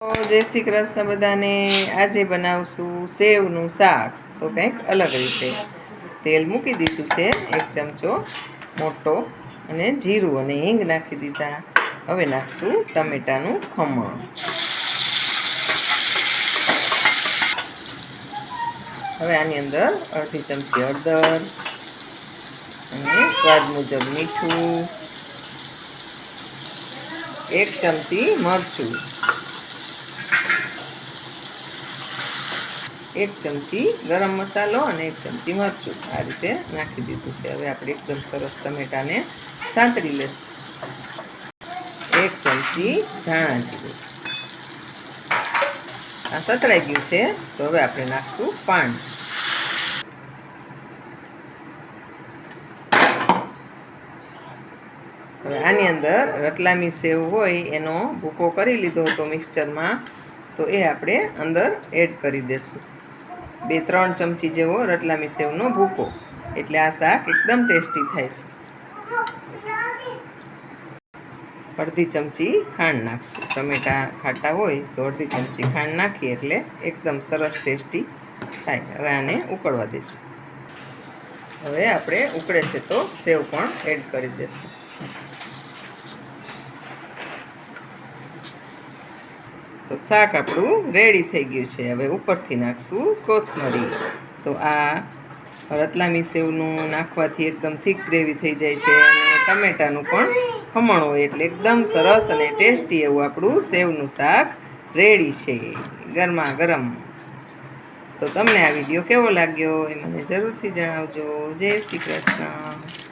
જય શ્રી કૃષ્ણ બધાને. આજે બનાવશું સેવનું શાક. તો કંઈક અલગ રીતે. તેલ મૂકી દીધું છે, એક ચમચો મોટો અને જીરું અને હિંગ નાખી દીધા. હવે નાખશું ટમેટાનું ખમણ. હવે આની અંદર અડધી ચમચી હળદર અને સ્વાદ મુજબ મીઠું, એક ચમચી મરચું. એક ચમચી ગરમ મસાલો અને એક ચમચી મરચું આ રીતે નાખી દીધું છે. હવે આપણે એકદમ સરસ ટમેટાને સાંતળી લેશું એક ચમચી ધાણા જીરું. આ સતરાઈ ગયું છે, તો હવે આપણે નાખશું પાણી હવે આની અંદર રતલામી સેવ હોય, એનો ભૂકો કરી લીધો હતો મિક્સચરમાં તો એ આપણે અંદર એડ કરી દેશું. બે ત્રણ ચમચી જેવો રતલામી સેવનો ભૂકો. એટલે આ શાક એકદમ ટેસ્ટી થાય છે. અડધી ચમચી ખાંડ નાખશું. ટમેટા ખાટા હોય તો અડધી ચમચી ખાંડ નાખીએ એટલે એકદમ સરસ ટેસ્ટી થાય. હવે આને ઉકળવા દઈશું હવે આપણે ઉકળે છે તો સેવ પણ એડ કરી દઈશું તો શાક આપણું રેડી થઈ ગયું છે. હવે ઉપરથી નાખશું કોથમરી. તો આ રતલામી સેવનું નાખવાથી એકદમ થીક ગ્રેવી થઈ જાય છે અને ટમેટાનું પણ ખમણ હોય એટલે એકદમ સરસ અને ટેસ્ટી એવું આપણું સેવનું શાક રેડી છે. ગરમા ગરમ. તો તમને આ વીડિયો કેવો લાગ્યો એ મને જરૂરથી જણાવજો. જય શ્રી કૃષ્ણ.